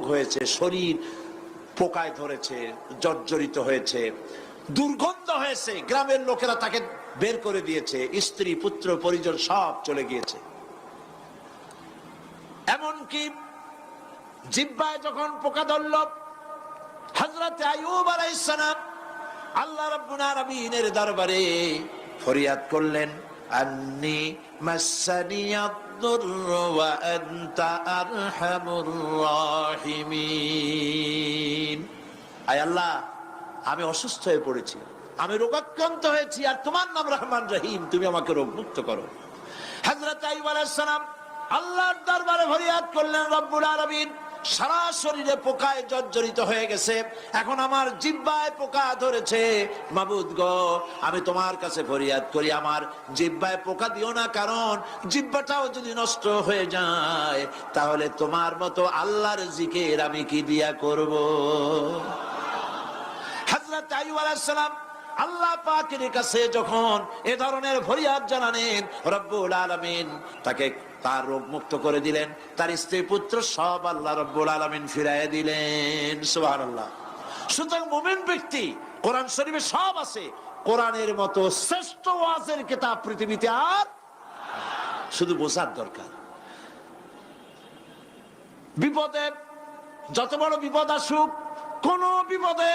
রোগ হয়েছে, শরীর পোকায় ধরেছে, জর্জরিত হয়েছে, দুর্গন্ধ হয়েছে, গ্রামের লোকেরা তাকে বের করে দিয়েছে, স্ত্রী, পুত্র, পরিজন সব চলে গিয়েছে। এমনকি জিব্বায় যখন পোকা ধরল হজরত আয়ুব আলাইসালাম আল্লাহ রাব্বুল আলামিনের দরবারে ফরিয়াদ করলেন আন্নি মাসানিয়াদ-দুরর ওয়া আনতা আরহামুর রাহিমিন। আয় আল্লাহ, আমি অসুস্থ হয়ে পড়েছি, আমি রোগাক্রান্ত হয়েছি, আর তোমার নাম রহমান রহিম, তুমি আমাকে রোগ মুক্ত করো। হযরত আইয়ুব আলাইহিস সালাম আল্লাহর দরবারে ফরিয়াদ করলেন, রব্বুল আলামিন সারা শরীরে পোকায় জর্জরিত হয়ে গেছে। এখন আমার জিব্বায় পোকা ধরেছে। মাবুদ গো, আমি তোমার কাছে ফরিয়াদ করি, আমার জিব্বায় পোকা দিও না, কারণ জিব্বাটাও যদি নষ্ট হয়ে যায়, তাহলে তোমার মতো আল্লাহর জিকের আমি কি দিয়া করব? হযরত আইয়ুব আলাইহিস সালাম আল্লাহ পাকের কাছে যখন এ ধরনের ফরিয়াদ জানালেন, রব্বুল আলামিন তাকে তার রোগ মুক্ত করে দিলেন, তার স্ত্রী পুত্র সব আল্লাহ রব্বুল আলামিন ফিরাইয়া দিলেন, সুবহানাল্লাহ। সুতরাং মুমিন ব্যক্তি, কোরআন শরীফে সব আছে, কোরআনের মতো শ্রেষ্ঠ ওয়াজের কিতাব পৃথিবীতে আর শুধু বোঝার দরকার। বিপদে, যত বড় বিপদ আসুক, কোন বিপদে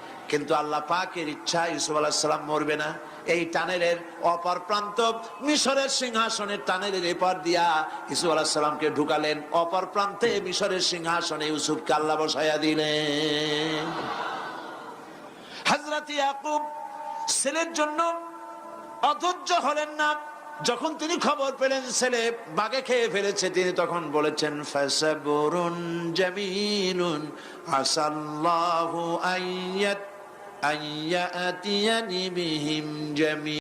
কিন্তু আল্লাহ পাকের ইচ্ছা ইউসুফ আলাহিসাল্লাম মরবে না। এই টানেলের অপর প্রান্ত মিশরের সিংহাসনের টানেলের এপার দিয়া ইসুফ আলাহিসাল্লামকে ঢুকালেন। অপর প্রান্তে মিশরের সিংহাসনে ইউসুফকে আল্লাহ বসাইয়া দিলেন। হাজরাত ইয়াকুব ছেলের জন্য অধৈর্য হলেন না। যখন তিনি খবর পেলেন, ছেলে বাগে খেয়ে ফেলেছে, তিনি তখন বলেছেন, ফাসাবুরুন জামিলুন আসাল্লাহু আইয়াত আইয়াতিয়ানি বিহিম জামি